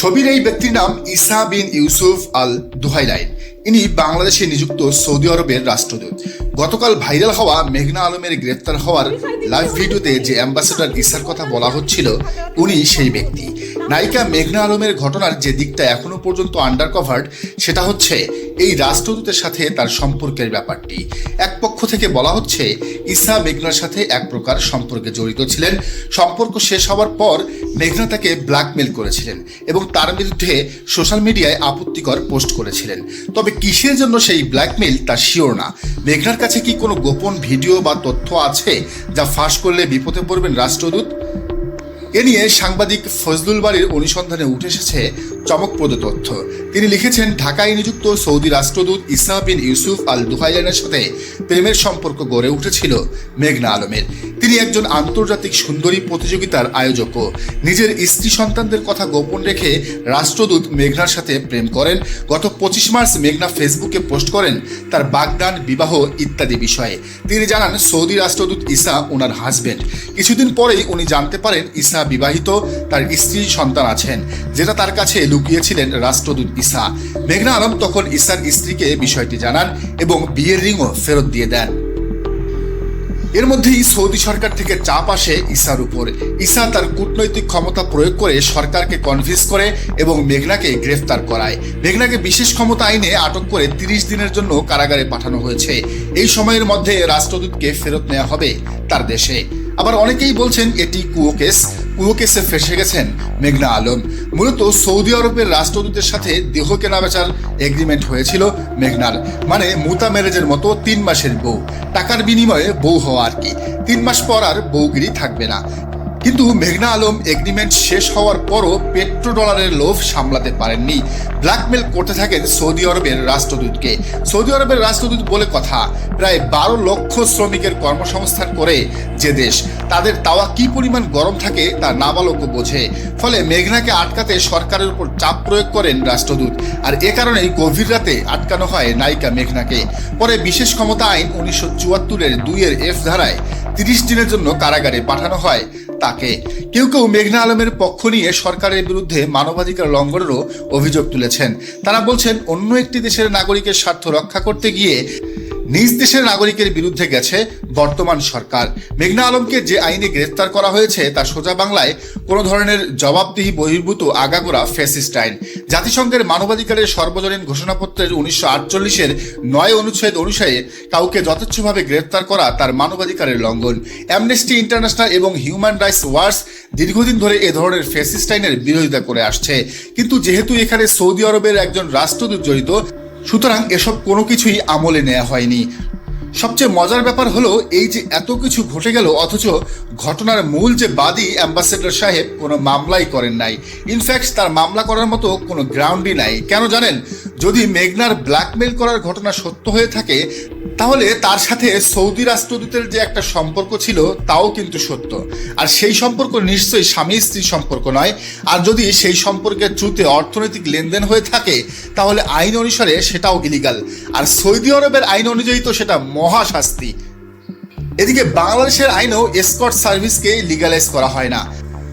ছবির এই ব্যক্তির নাম ইসা বিন ইউসুফ আল দুহাইলাইন ইনি বাংলাদেশে নিযুক্ত সৌদি আরবের রাষ্ট্রদূত। গতকাল ভাইরাল হওয়া মেঘনা আলমের গ্রেপ্তার হওয়ার লাইভ ভিডিওতে যে অ্যাম্বাসেডর ইসার কথা বলা হচ্ছিল, উনি সেই ব্যক্তি। নায়িকা মেঘনা আলমের ঘটনার যে দিকটা এখনও পর্যন্ত আন্ডার কভার্ড সেটা হচ্ছে এই রাষ্ট্রদূতের সাথে তার সম্পর্কের ব্যাপারটি। এক পক্ষ থেকে বলা হচ্ছে ইসা মেঘনার সাথে এক প্রকার সম্পর্কে জড়িত ছিলেন। সম্পর্ক শেষ হওয়ার পর মেঘনা তাকে ব্ল্যাকমেল করেছিলেন এবং তার বিরুদ্ধে সোশ্যাল মিডিয়ায় আপত্তিকর পোস্ট করেছিলেন। তবে কিসের জন্য সেই ব্ল্যাকমেল তা শিওর না। মেঘনার কাছে কি কোনো গোপন ভিডিও বা তথ্য আছে যা ফাঁস করলে বিপদে পড়বেন রাষ্ট্রদূত? এ নিয়ে সাংবাদিক ফজলুল বাড়ির অনুসন্ধানে উঠে এসেছে চমকপ্রদ তথ্য। তিনি লিখেছেন, ঢাকায় নিযুক্ত সৌদি রাষ্ট্রদূত ইসা বিন ইউসুফ আল দুহাইলানের সাথে প্রেমের সম্পর্ক গড়ে উঠেছিল মেঘনা আলমের। তিনি একজন আন্তর্জাতিক সুন্দরী প্রতিযোগিতার আয়োজকও নিজের স্ত্রী সন্তানদের কথা গোপন রেখে রাষ্ট্রদূত মেঘনার সাথে প্রেম করেন। গত পঁচিশ মার্চ মেঘনা ফেসবুকে পোস্ট করেন তার বাগদান, বিবাহ ইত্যাদি বিষয়ে। তিনি জানান, সৌদি রাষ্ট্রদূত ইসা ওনার হাজবেন্ড। কিছুদিন পরেই উনি জানতে পারেন ইসা বিবাহিত, তার স্ত্রী সন্তান আছেন, যেটা তার কাছে লুকিয়েছিলেন রাষ্ট্রদূত ইসা মেঘনা আলম তখন ইসার স্ত্রীকে বিষয়টি জানান এবং বিয়ের রিংও ফেরত দিয়ে দেন। এর মধ্যেই সৌদি সরকার থেকে চাপ আসে ইসার উপর। ইসা তার কূটনৈতিক ক্ষমতা প্রয়োগ করে সরকারকে কনভিন্স করে এবং মেঘনাকে গ্রেফতার করায়। মেঘনাকে বিশেষ ক্ষমতা আইনে আটক করে তিরিশ দিনের জন্য কারাগারে পাঠানো হয়েছে। এই সময়ের মধ্যে রাষ্ট্রদূতকে ফেরত নেওয়া হবে তার দেশে। আবার অনেকেই বলছেন এটি কুয়ো কেস কুয়ো কেসে ফেসে গেছেন মেঘনা আলম। মূলত সৌদি আরবের রাষ্ট্রদূতের সাথে দেহ কেনা বেচার এগ্রিমেন্ট হয়েছিল মেঘনার। মানে মুতা ম্যারেজের মতো তিন মাসের বউ। টাকার বিনিময়ে বউ হওয়া আর কি। তিন মাস পর আর বউগিরি থাকবে না। কিন্তু মেঘনা আলম এগ্রিমেন্ট শেষ হওয়ার পরও পেট্রো ডলারের লোভ সামলাতে পারেননি। ব্ল্যাকমেল করতে থাকেন সৌদি আরবের রাষ্ট্রদূতকে। সৌদি আরবের রাষ্ট্রদূত বলে কথা, প্রায় বারো লক্ষ শ্রমিকের কর্মসংস্থান করে যে দেশ। তাদের তাওয়া কি পরিমাণ গরম থাকে তা নাবালকও বোঝে। ফলে মেঘনাকে আটকাতে সরকারের উপর চাপ প্রয়োগ করেন রাষ্ট্রদূত। আর এ কারণেই গভীর রাতে আটকানো হয় নায়িকা মেঘনাকে। পরে বিশেষ ক্ষমতা আইন উনিশশো চুয়াত্তরের দুইয়ের এফ ধারায় তিরিশ দিনের জন্য কারাগারে পাঠানো হয়। তাকে। কেউ কেউ মেঘনা আলমের পক্ষ নিয়ে সরকারের বিরুদ্ধে মানবাধিকার লঙ্ঘনেরও অভিযোগ তুলেছেন। তারা বলছেন, অন্য একটি দেশের নাগরিকের স্বার্থ রক্ষা করতে গিয়ে নিজ দেশের নাগরিকের বিরুদ্ধে গেছে বর্তমান সরকার। মেঘনা আলমকে যে আইনে গ্রেফতার করা হয়েছে, তা সোজা বাংলায় কোনো ধরনের জবাবদিহি বহির্ভূত আগাগোড়া ফেসিস্ট আইন। জাতিসংঘের মানবাধিকারের সর্বজনীন ঘোষণাপত্রের উনিশশো আটচল্লিশের নয় অনুচ্ছেদ অনুসারে কাউকে যথেচ্ছভাবে গ্রেফতার করা তার মানবাধিকারের লঙ্ঘন। অ্যামনেস্টি ইন্টারন্যাশনাল এবং হিউম্যান রাইটস ওয়ার্স দীর্ঘদিন ধরে এ ধরনের ফেসিস্ট আইনের বিরোধিতা করে আসছে। কিন্তু যেহেতু এখানে সৌদি আরবের একজন রাষ্ট্রদূত জড়িত সুতরাং এসব কোনো কিছুই আমলে নেওয়া হয়নি। সবচেয়ে মজার ব্যাপার হলো, এই যে এত কিছু ঘটে গেল, অথচ ঘটনার মূল যে বাদী অ্যাম্বাসেডর সাহেব কোনো মামলাই করেন নাই। ইনফ্যাক্ট তার মামলা করার মতো কোনো গ্রাউন্ডই নাই। কেন জানেন, যদি মেঘনার ব্ল্যাকমেল করার ঘটনা সত্য হয়ে থাকে তাহলে তার সাথে সৌদি রাষ্ট্রদূতের যে একটা সম্পর্ক ছিল, তাও কিন্তু সত্য। আর সেই সম্পর্ক নিশ্চয়ই স্বামী স্ত্রী সম্পর্ক নয়। আর যদি সেই সম্পর্কের থ্রুতে অর্থনৈতিক লেনদেন হয়ে থাকে, তাহলে আইন অনুসারে সেটাও ইলিগাল আর সৌদি আরবের আইন অনুযায়ী তো সেটা মহাশাস্তি। এদিকে বাংলাদেশের আইনেও এসকর্ট সার্ভিসকে লিগালাইজ করা হয় না।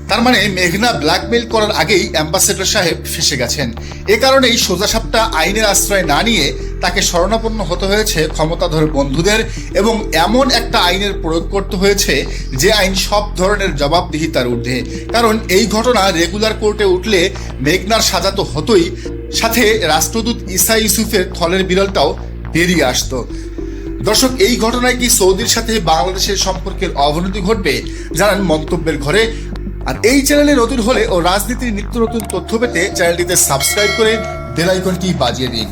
তার মানে মেঘনা ব্ল্যাকমেল করার আগেই অ্যাম্বাসেডর সাহেব ফেসে গেছেন। এ কারণেই সোজাসাপটা আইনের আশ্রয় না নিয়ে তাকে শরণাপন্ন হতে হয়েছে ক্ষমতাধর বন্ধুদের এবং এমন একটা আইনের প্রয়োগ করতে হয়েছে যে আইন সব ধরনের জবাবদিহিতার ঊর্ধ্বে। কারণ এই ঘটনা রেগুলার কোর্টে উঠলে মেঘনার সাজা তো হতোই, সাথে রাষ্ট্রদূত ইসা ইউসুফের থলের বিরলটাও বেরিয়ে আসতো। দর্শক, এই ঘটনায় কি সৌদির সাথে বাংলাদেশের সম্পর্কের অবনতি ঘটবে জানান মন্তব্যের ঘরে। আর এই চ্যানেলে নতুন হলে ও রাজনীতির নিত্য নতুন তথ্য পেতে চ্যানেলটিতে সাবস্ক্রাইব করে বেল আইকনটি বাজিয়ে দিন।